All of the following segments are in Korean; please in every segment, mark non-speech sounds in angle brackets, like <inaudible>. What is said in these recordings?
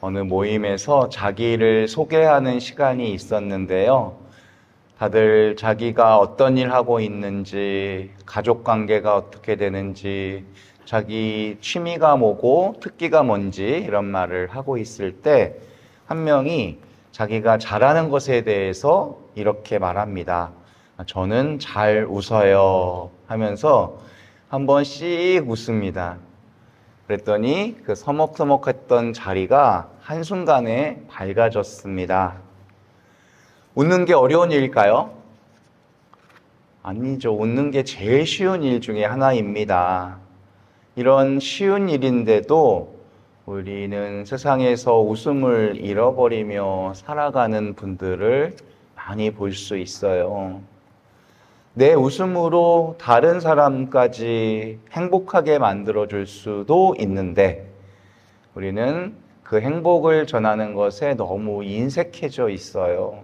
어느 모임에서 자기를 소개하는 시간이 있었는데요. 다들 자기가 어떤 일 하고 있는지, 가족 관계가 어떻게 되는지, 자기 취미가 뭐고 특기가 뭔지 이런 말을 하고 있을 때 한 명이 자기가 잘하는 것에 대해서 이렇게 말합니다. 저는 잘 웃어요 하면서 한번 씩 웃습니다. 그랬더니 그 서먹서먹했던 자리가 한순간에 밝아졌습니다. 웃는 게 어려운 일일까요? 아니죠. 웃는 게 제일 쉬운 일 중에 하나입니다. 이런 쉬운 일인데도 우리는 세상에서 웃음을 잃어버리며 살아가는 분들을 많이 볼 수 있어요. 내 웃음으로 다른 사람까지 행복하게 만들어 줄 수도 있는데 우리는 그 행복을 전하는 것에 너무 인색해져 있어요.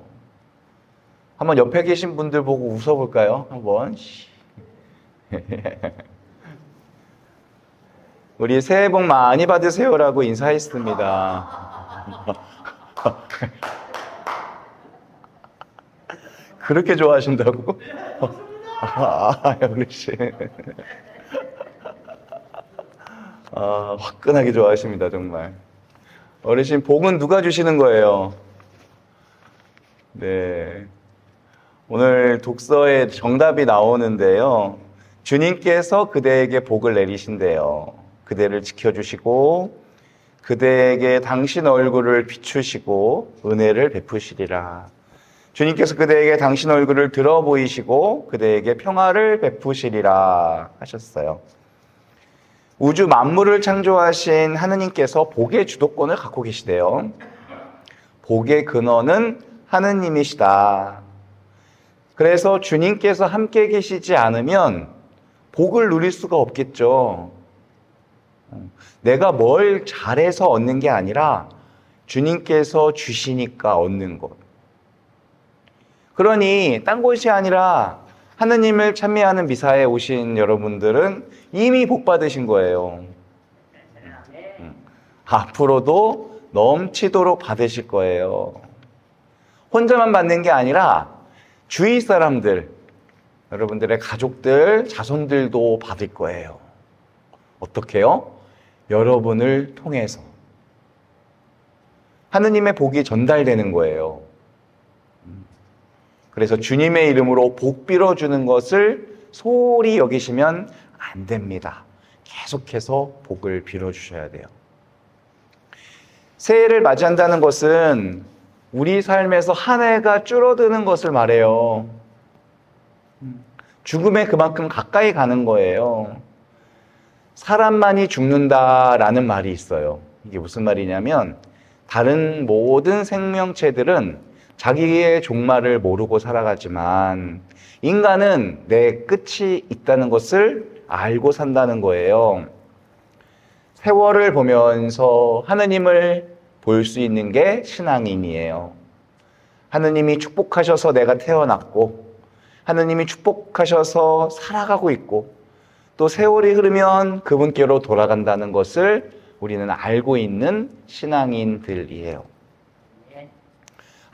한번 옆에 계신 분들 보고 웃어볼까요? 한번. <laughs> 우리 새해 복 많이 받으세요라고 인사했습니다. <laughs> 그렇게 좋아하신다고? 아, 아, 그렇지. 아, 화끈하게 좋아하십니다, 정말. 어르신, 복은 누가 주시는 거예요? 네. 오늘 독서에 정답이 나오는데요. 주님께서 그대에게 복을 내리신대요. 그대를 지켜주시고, 그대에게 당신 얼굴을 비추시고, 은혜를 베푸시리라. 주님께서 그대에게 당신 얼굴을 들어 보이시고, 그대에게 평화를 베푸시리라 하셨어요. 우주 만물을 창조하신 하느님께서 복의 주도권을 갖고 계시대요. 복의 근원은 하느님이시다. 그래서 주님께서 함께 계시지 않으면 복을 누릴 수가 없겠죠. 내가 뭘 잘해서 얻는 게 아니라 주님께서 주시니까 얻는 것. 그러니 딴 곳이 아니라 하느님을 찬미하는 미사에 오신 여러분들은 이미 복 받으신 거예요. 음. 앞으로도 넘치도록 받으실 거예요. 혼자만 받는 게 아니라 주위 사람들, 여러분들의 가족들, 자손들도 받을 거예요. 어떻게요? 여러분을 통해서. 하느님의 복이 전달되는 거예요. 그래서 주님의 이름으로 복 빌어주는 것을 소홀히 여기시면 안 됩니다. 계속해서 복을 빌어주셔야 돼요. 새해를 맞이한다는 것은 우리 삶에서 한 해가 줄어드는 것을 말해요. 죽음에 그만큼 가까이 가는 거예요. 사람만이 죽는다라는 말이 있어요. 이게 무슨 말이냐면 다른 모든 생명체들은 자기의 종말을 모르고 살아가지만 인간은 내 끝이 있다는 것을 알고 산다는 거예요. 세월을 보면서 하느님을 볼 수 있는 게 신앙인이에요. 하느님이 축복하셔서 내가 태어났고, 하느님이 축복하셔서 살아가고 있고, 또 세월이 흐르면 그분께로 돌아간다는 것을 우리는 알고 있는 신앙인들이에요.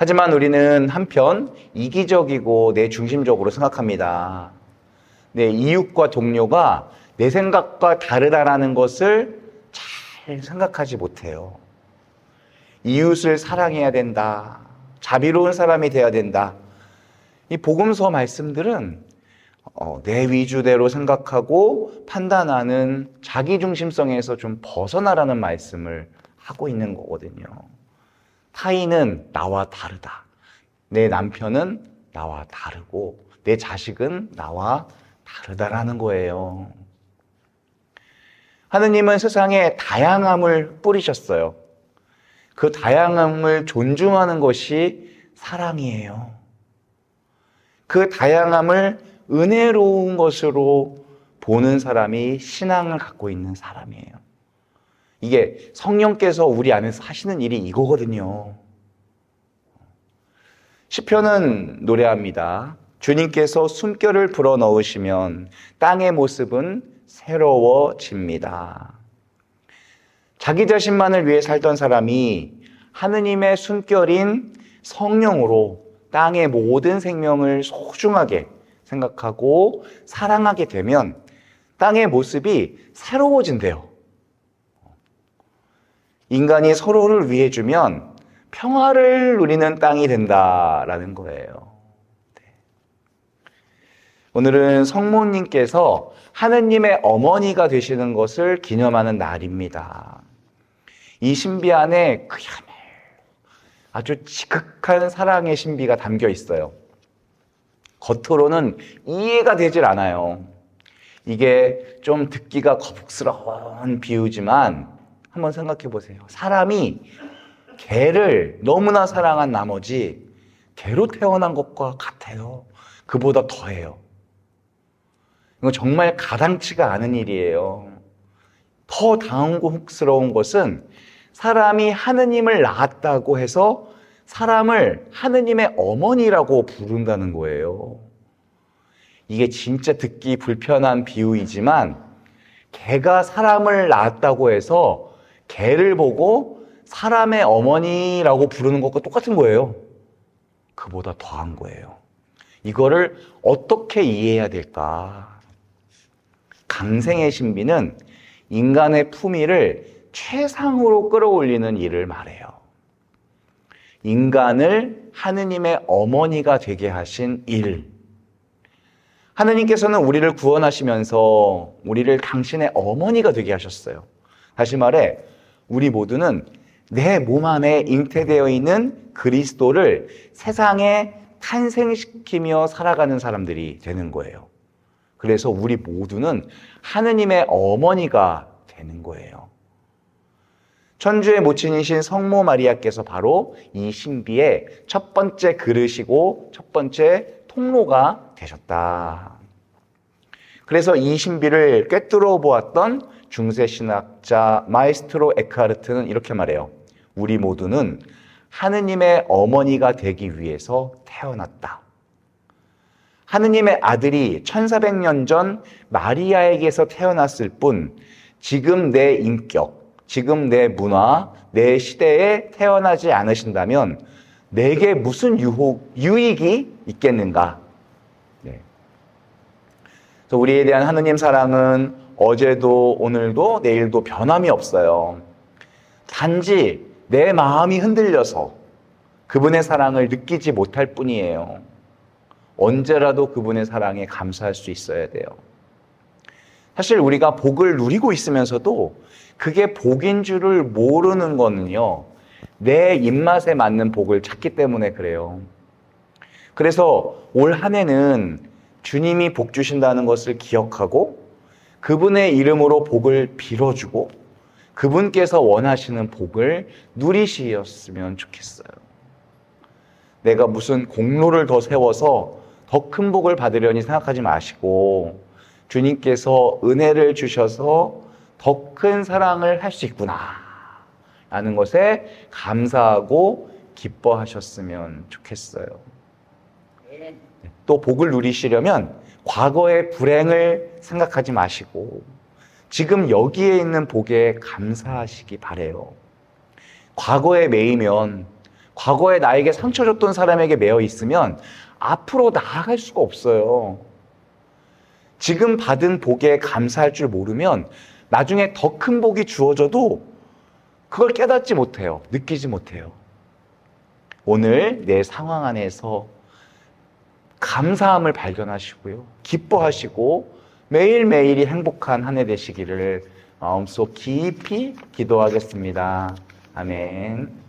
하지만 우리는 한편 이기적이고 내 중심적으로 생각합니다. 내 이웃과 동료가 내 생각과 다르다라는 것을 잘 생각하지 못해요. 이웃을 사랑해야 된다. 자비로운 사람이 되어야 된다. 이 복음서 말씀들은 어, 내 위주대로 생각하고 판단하는 자기 중심성에서 좀 벗어나라는 말씀을 하고 있는 거거든요. 타인은 나와 다르다. 내 남편은 나와 다르고 내 자식은 나와 다르다라는 거예요. 하느님은 세상에 다양함을 뿌리셨어요. 그 다양함을 존중하는 것이 사랑이에요. 그 다양함을 은혜로운 것으로 보는 사람이 신앙을 갖고 있는 사람이에요. 이게 성령께서 우리 안에서 하시는 일이 이거거든요. 시편은 노래합니다. 주님께서 숨결을 불어 넣으시면 땅의 모습은 새로워집니다. 자기 자신만을 위해 살던 사람이 하느님의 숨결인 성령으로 땅의 모든 생명을 소중하게 생각하고 사랑하게 되면 땅의 모습이 새로워진대요. 인간이 서로를 위해 주면 평화를 누리는 땅이 된다라는 거예요. 네. 오늘은 성모님께서 하느님의 어머니가 되시는 것을 기념하는 날입니다. 이 신비 안에 그야말로 아주 지극한 사랑의 신비가 담겨 있어요. 겉으로는 이해가 되질 않아요. 이게 좀 듣기가 거북스러운 비유지만 한번 생각해 보세요. 사람이 개를 너무나 사랑한 나머지 개로 태어난 것과 같아요. 그보다 더해요. 이건 정말 가당치가 않은 일이에요. 더 당혹스러운 것은 사람이 하느님을 낳았다고 해서 사람을 하느님의 어머니라고 부른다는 거예요. 이게 진짜 듣기 불편한 비유이지만 개가 사람을 낳았다고 해서 개를 보고 사람의 어머니라고 부르는 것과 똑같은 거예요. 그보다 더한 거예요. 이거를 어떻게 이해해야 될까? 강생의 신비는 인간의 품위를 최상으로 끌어올리는 일을 말해요. 인간을 하느님의 어머니가 되게 하신 일. 하느님께서는 우리를 구원하시면서 우리를 당신의 어머니가 되게 하셨어요. 다시 말해, 우리 모두는 내 몸 안에 잉태되어 있는 그리스도를 세상에 탄생시키며 살아가는 사람들이 되는 거예요. 그래서 우리 모두는 하느님의 어머니가 되는 거예요. 천주의 모친이신 성모 마리아께서 바로 이 신비의 첫 번째 그릇이고 첫 번째 통로가 되셨다. 그래서 이 신비를 꿰뚫어 보았던 중세 신학자 마이스트로 에카르트는 이렇게 말해요. 우리 모두는 하느님의 어머니가 되기 위해서 태어났다. 하느님의 아들이 1400년 전 마리아에게서 태어났을 뿐 지금 내 인격, 지금 내 문화, 내 시대에 태어나지 않으신다면 내게 무슨 유혹, 유익이 있겠는가? 네. 그래서 우리에 대한 하느님 사랑은 어제도 오늘도 내일도 변함이 없어요. 단지 내 마음이 흔들려서 그분의 사랑을 느끼지 못할 뿐이에요. 언제라도 그분의 사랑에 감사할 수 있어야 돼요. 사실 우리가 복을 누리고 있으면서도 그게 복인 줄을 모르는 거는요, 내 입맛에 맞는 복을 찾기 때문에 그래요. 그래서 올 한 해는 주님이 복 주신다는 것을 기억하고 그분의 이름으로 복을 빌어주고 그분께서 원하시는 복을 누리시었으면 좋겠어요. 내가 무슨 공로를 더 세워서 더 큰 복을 받으려니 생각하지 마시고 주님께서 은혜를 주셔서 더 큰 사랑을 할 수 있구나. 라는 것에 감사하고 기뻐하셨으면 좋겠어요. 또 복을 누리시려면 과거의 불행을 생각하지 마시고 지금 여기에 있는 복에 감사하시기 바래요. 과거에 매이면 과거에 나에게 상처 줬던 사람에게 매여 있으면 앞으로 나아갈 수가 없어요. 지금 받은 복에 감사할 줄 모르면 나중에 더 큰 복이 주어져도 그걸 깨닫지 못해요. 느끼지 못해요. 오늘 내 상황 안에서 감사함을 발견하시고요. 기뻐하시고 매일매일이 행복한 한 해 되시기를 마음속 깊이 기도하겠습니다. 아멘.